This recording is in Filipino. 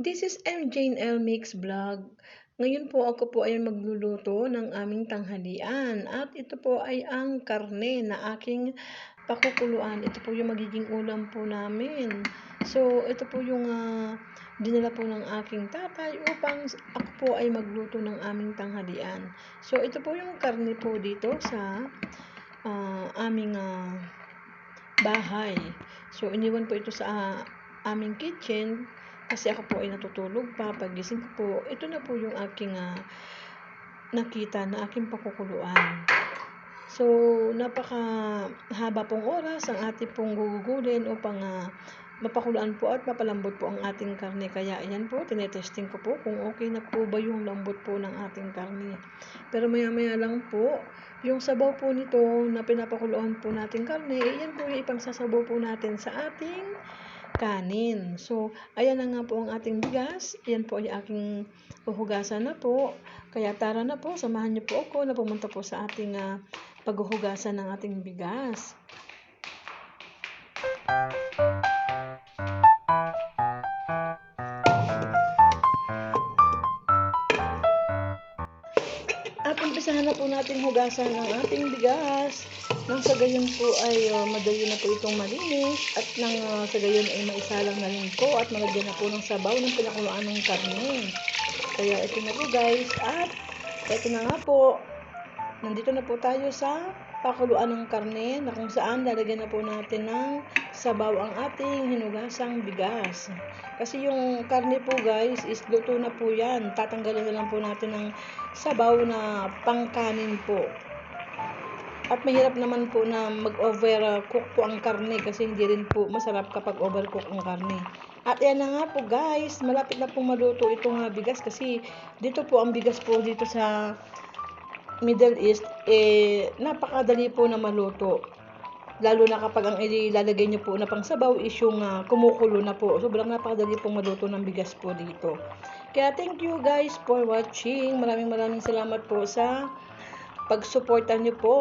This is M. Jane L. Mix Vlog. Ngayon po ako po ay magluluto ng aming tanghalian at ito po ay ang karne na aking pakukuluan. Ito po yung magiging ulam po namin. So, ito po yung ah, dinala po ng aking tatay upang ako po ay magluto ng aming tanghalian. So, ito po yung karne po dito sa ah, aming ah, bahay. So, iniwan po ito sa ah, aming kitchen kasi ako po ay natutulog pa. Pagising ko po, ito na po yung aking ah, nakita na aking pakukuluan. So, napaka haba pong oras ang ating pong gugugulin upang ah, mapakuluan po at mapalambot po ang ating karne. Kaya ayan po, tinetesting ko po kung okay na po ba yung lambot po ng ating karne. Pero maya maya lang po, yung sabaw po nito na pinapakuluan po nating karne, yan po yung ipangsasabaw po natin sa ating kanin. So, ayan na nga po ang ating bigas. Ayan po ay aking uhugasan na po. Kaya tara na po, samahan niyo po ako na pumunta po sa ating ah, paghuhugasan ng ating bigas. At umpisahan na po natin hugasan ang ating bigas. Nang sa gayon po ay uh, madali na po itong malinis at nang uh, sa gayon ay maisalang na rin po at malagyan na po ng sabaw ng pinakuluan ng karne. Kaya ito na po guys at ito na nga po. Nandito na po tayo sa pakuluan ng karne na kung saan lalagyan na po natin ng sabaw ang ating hinugasang bigas. Kasi yung karne po guys is luto na po yan. Tatanggalin na lang po natin ng sabaw na pangkanin po. At mahirap naman po na mag-overcook po ang karne kasi hindi rin po masarap kapag overcook ang karne. At yan na nga po guys, malapit na pong maluto itong bigas kasi dito po ang bigas po dito sa Middle East, eh, napakadali po na maluto. Lalo na kapag ang ilalagay nyo po na pang sabaw is yung uh, kumukulo na po. Sobrang napakadali pong maluto ng bigas po dito. Kaya thank you guys for watching. Maraming maraming salamat po sa pagsuporta nyo po